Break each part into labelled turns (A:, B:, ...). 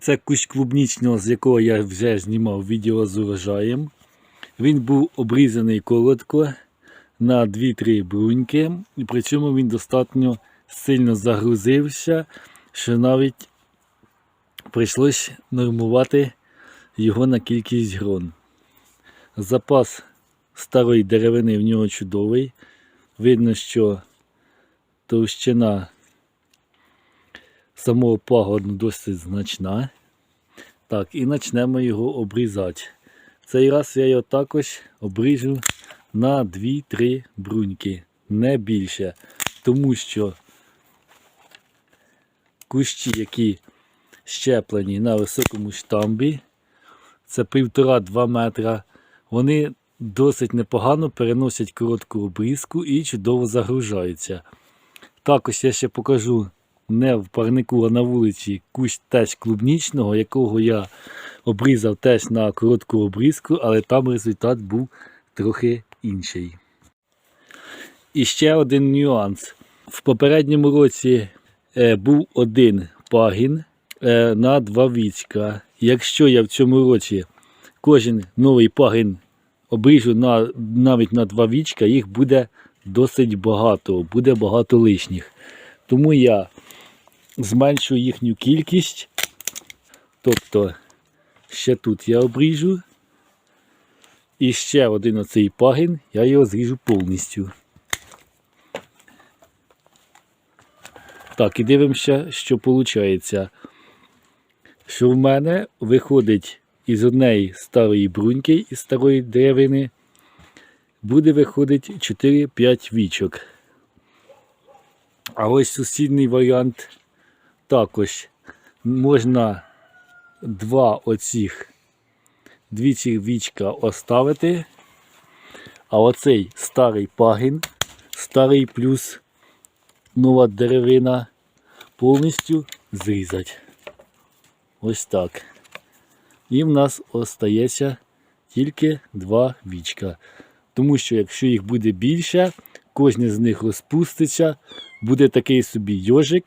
A: Це кущ клубнічного, з якого я вже знімав відео з урожаєм. Він був обрізаний коротко на 2-3 бруньки, і при цьому він достатньо сильно загрузився, що навіть прийшлось нормувати його на кількість грон. Запас старої деревини в нього чудовий. Видно, що товщина самого пагону досить значна. Так, і почнемо його обрізати. Цей раз я його також обріжу на 2-3 бруньки, не більше. Тому що кущі, які щеплені на високому штамбі, це 1,5-2 метра, вони досить непогано переносять коротку обрізку і чудово загружаються. Також я ще покажу не в парнику, а на вулиці кущ теж клубнічного, якого я обрізав теж на коротку обрізку, але там результат був трохи інший. І ще один нюанс. В попередньому році е, був один пагін е, на два вічка. Якщо я в цьому році кожен новий пагін обріжу на, навіть на два вічка, їх буде досить багато, буде багато лишніх. Тому я зменшу їхню кількість. Тобто ще тут я обріжу. І ще один оцей пагін, я його зріжу повністю. Так, і дивимося, що виходить. Що в мене виходить із однієї старої бруньки, із старої деревини, буде виходить 4-5 вічок. А ось сусідній варіант також можна два оцих дві ці вічка оставити, а оцей старий пагін, старий плюс нова деревина повністю зрізати. Ось так. І в нас остається тільки два вічка. Тому що якщо їх буде більше, кожен з них розпуститься, буде такий собі йожик,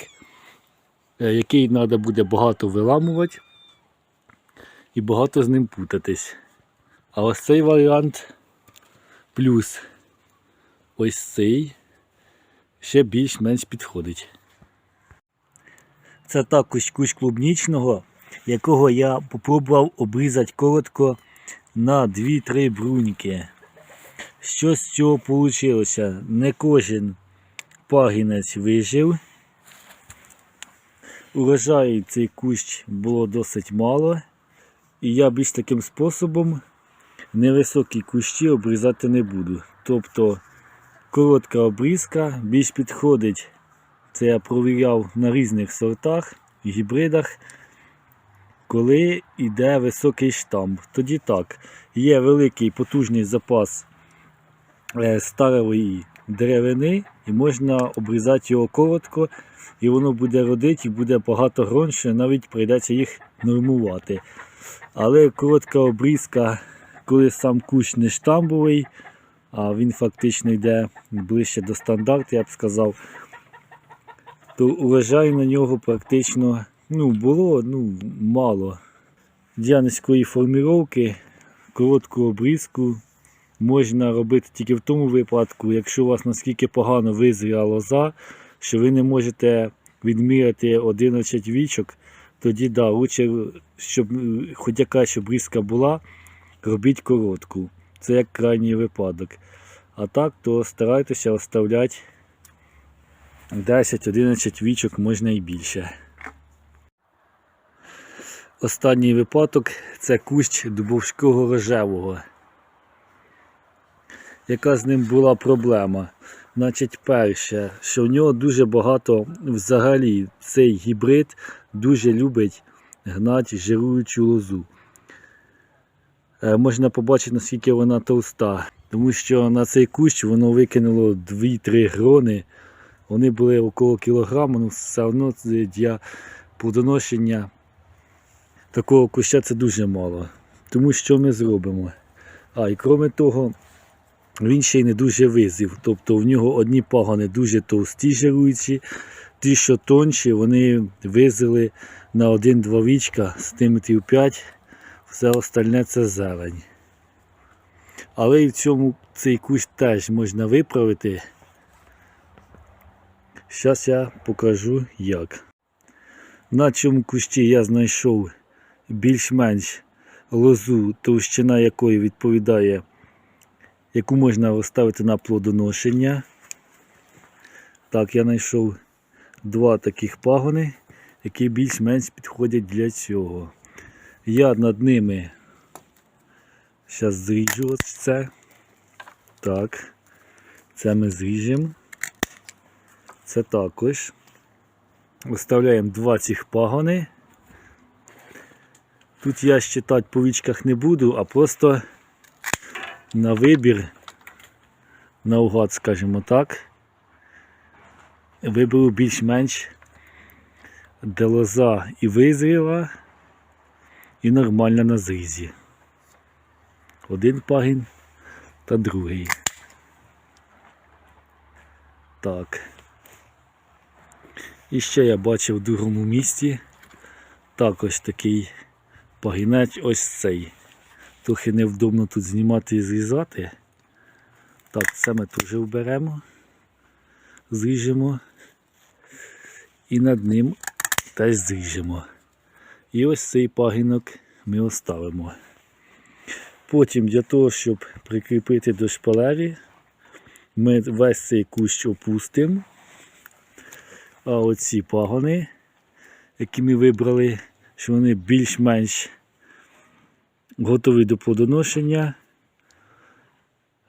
A: який треба буде багато виламувати і багато з ним путатись. А ось цей варіант плюс ось цей ще більш-менш підходить. Це також кущ клубнічного, якого я попробував обрізати коротко на 2-3 бруньки. Що з цього вийшло? Не кожен пагінець вижив. Урожаю цей кущ було досить мало. І я більш таким способом невисокі кущі обрізати не буду. Тобто коротка обрізка більш підходить. Це я провіряв на різних сортах, гібридах, коли йде високий штамп. Тоді так, є великий потужний запас е, старої деревини і можна обрізати його коротко, і воно буде родити і буде багато грон, навіть прийдеться їх нормувати. Але коротка обрізка, коли сам кущ не штамбовий, а він фактично йде ближче до стандарту, я б сказав, то урожай на нього практично ну, було ну, мало. Діанської форміровки, коротку обрізку можна робити тільки в тому випадку, якщо у вас наскільки погано визріла лоза, що ви не можете відміряти 11 вічок, тоді да, лучше, щоб хоч якась обрізка була, робіть коротку. Це як крайній випадок. А так, то старайтеся оставляти 10-11 вічок, можна і більше. Останній випадок це кущ дубовського рожевого. Яка з ним була проблема? Значить, перше, що в нього дуже багато взагалі цей гібрид дуже любить гнати жируючу лозу. Е, Можна побачити, наскільки вона товста, тому що на цей кущ воно викинуло 2-3 грони. Вони були около кілограма, але все одно для плодоношення такого куща це дуже мало. Тому що ми зробимо? А, і крім того, він ще й не дуже визрів. Тобто в нього одні пагони дуже товсті жируючі, ті, що тонші, вони визили на 1-2 вічка сантиметрів 5, все остальне це зелень. Але і в цьому цей кущ теж можна виправити. Зараз я покажу як. На цьому кущі я знайшов більш-менш лозу, товщина якої відповідає, яку можна розставити на плодоношення. Так, я знайшов два таких пагони, які більш-менш підходять для цього. Я над ними зараз зріжу ось це. Так, це ми зріжемо. Це також. Оставляємо два цих пагони. Тут я щитати по вічках не буду, а просто на вибір, наугад, скажімо так, виберу більш-менш де лоза і визріла, і нормальна на зрізі. Один пагін та другий. Так. І ще я бачив в другому місці також такий пагінець ось цей. Трохи невдобно тут знімати і зрізати. Так, це ми теж вберемо, зріжемо і над ним теж зріжемо. І ось цей пагінок ми оставимо. Потім для того, щоб прикріпити до шпалері, ми весь цей кущ опустимо. А оці пагони, які ми вибрали, що вони більш-менш готові до плодоношення,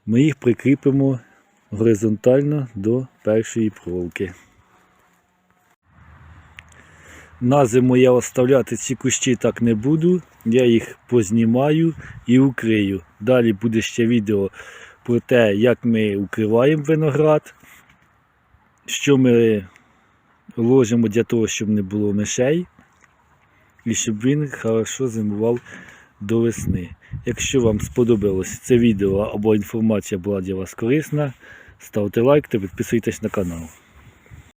A: ми їх прикріпимо горизонтально до першої проволоки. На зиму я оставляти ці кущі так не буду, я їх познімаю і укрию. Далі буде ще відео про те, як ми укриваємо виноград, що ми ложимо для того, щоб не було мишей, і щоб він хорошо зимував до весни. Якщо вам сподобалось це відео або інформація була для вас корисна, ставте лайк та підписуйтесь на канал.